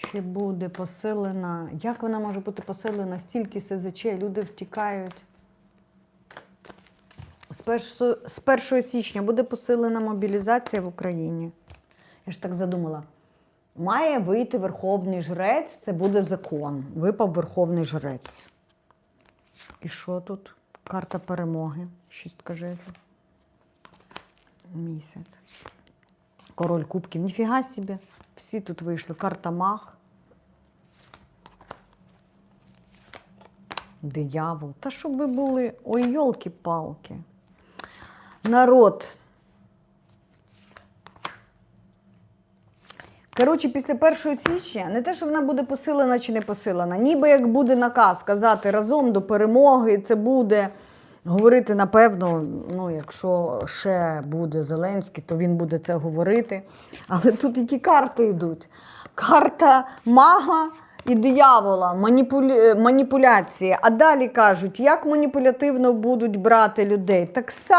Чи буде посилена? Як вона може бути посилена? Стільки СЗЧ, люди втікають. З 1, січня буде посилена мобілізація в Україні. Я ж так задумала. Має вийти верховний жрець, це буде закон. Випав верховний жрець. І що тут? Карта перемоги. Шістка жезлів. Місяць. Король кубків. Ніфіга собі. Всі тут вийшли. Карта мах. Диявол. Та щоб ви були. Ой, йолки-палки. Народ. Коротше, після 1 січня не те, що вона буде посилена чи не посилена, ніби як буде наказ казати разом до перемоги, це буде говорити, напевно, ну, якщо ще буде Зеленський, то він буде це говорити. Але тут які карти йдуть? Карта мага і диявола, маніпулі... маніпуляції. А далі кажуть, як маніпулятивно будуть брати людей. Так само.